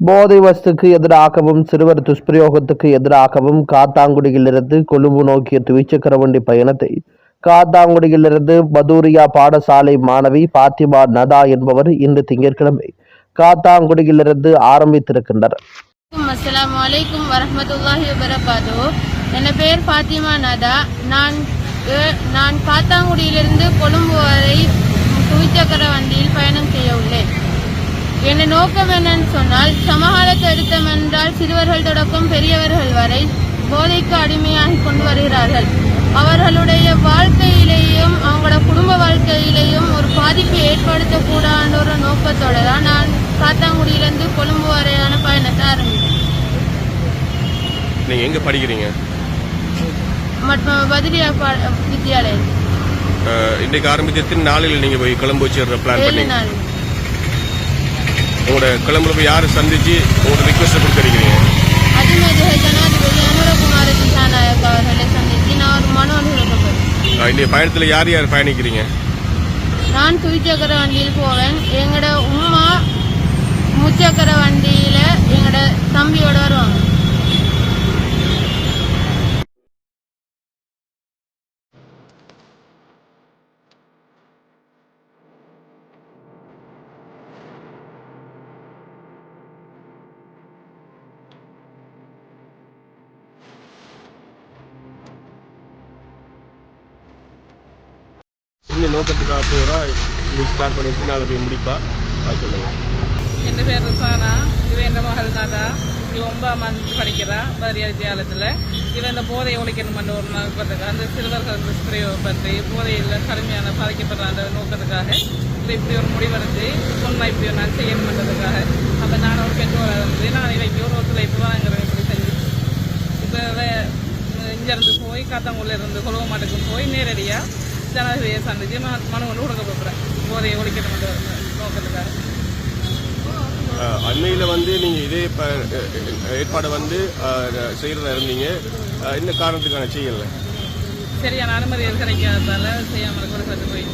போதை வஸ்துக்கு எதிராகவும் சிறுவர் துஷ்பிரயோகத்துக்கு எதிராகவும் காத்தாங்குடியிலிருந்து கொழும்பு நோக்கிய துவிச்சக்கர வண்டி பயணத்தை காத்தாங்குடியிலிருந்து பதூரியா பாடசாலை மாணவி பாத்திமா நதா என்பவர் இன்று திங்கட்கிழமை காத்தாங்குடியிலிருந்து ஆரம்பித்திருக்கின்றனர். அஸ்ஸலாமு அலைக்கும் வரஹ்மத்துல்லாஹி என் பேர் ஃபாத்திமா நதா. நான் நான் காத்தாங்குடியிலிருந்து கொழும்பு வரை துவிச்சக்கர வண்டியில் பயணம் செய்ய உள்ளேன் என் நோக்கம் என்னன்னு சொன்னால் சமகாலத்தை எடுத்தோம் என்றால் சிறுவர்கள் தொடக்கம் பெரியவர்கள் வரை போதைக்கு அடிமையாகி கொண்டு வருகிறார்கள். அவர்களுடைய வாழ்க்கையிலேயும் அவங்களோட குடும்ப வாழ்க்கையிலேயும் ஒரு பாதிப்பை ஏற்படுத்தக்கூடாத ஒரு நோக்கத்தோட தான் நான் காத்தாங்குடியிலிருந்து கொழும்பு வரையான பயணத்தை ஆரம்பித்தேன். நீங்கள் எங்கே படிக்கிறீங்க? மற்றும் பதிலியா வித்யாலயம். இன்றைக்கு ஆரம்பித்து நாளில் நீங்கள் போய் கிளம்பு வச்சுற பிளான் நாள். உங்களோட கிளம்புல போய் யார் சந்திச்சு உங்களோட ரிக்வஸ்ட்டை கொடுத்துருக்கீங்க அதிமேதக ஜனாதிபதி அனுரகுமார திசாநாயக் அவர்களை சந்தித்து நான் ஒரு மனு அனுகப்பட்டேன் இன்றைய பயணத்தில் யார் யார் பயணிக்கிறீங்க? நான் துவிச்சக்கர வண்டியில் போவேன் இந்த நோக்கத்துக்காக போகிறா இன்னைக்கு ஸ்டார்ட் பண்ணிட்டு நான் அதை போய் முடிப்பா. அது சொல்லுங்கள் என் பேர் ருசானா. இவன் என் மகள் நாதா இவன் ஒன்பதாம் ஆண்டு படிக்கிறா பாரதிய வித்தியாலயத்தில் இவன் இந்த போதை ஒழிக்கணும் ஒரு நோக்கத்துக்காக அந்த சிறுவர்கள் பற்றி போதையில் கடுமையான பாதிக்கப்படுற அந்த நோக்கத்துக்காக இவ இப்படி ஒரு முடிவெடுத்து சொன்னா இப்படி ஒரு நான் செய்யணுன்றதுக்காக அப்போ நான் ஒரு பெற்றோராக இருந்து நான் இவைக்கு ஒரு ஒத்துழைப்பு வாங்குறேன் இப்படி செஞ்சு. இப்போ இங்கேருந்து போய் காத்தாங்குள்ளே இருந்து கொழுவ மாட்டுக்கும் போய் நேரடியாக ஜனாதிபதியை நான் மனு ஒன்று கொடுக்க போகிறேன் போதையை ஒழிக்கணுன்ற நோக்கத்துக்காக. அண்மையில் வந்து நீங்கள் இதே ஏற்பாடை வந்து செய்கிறதா இருந்தீங்க. என்ன காரணத்துக்கான செய்யலை? சரியான அனுமதி கிடைக்காததால செய்யாமல் கொடுக்கறது போய்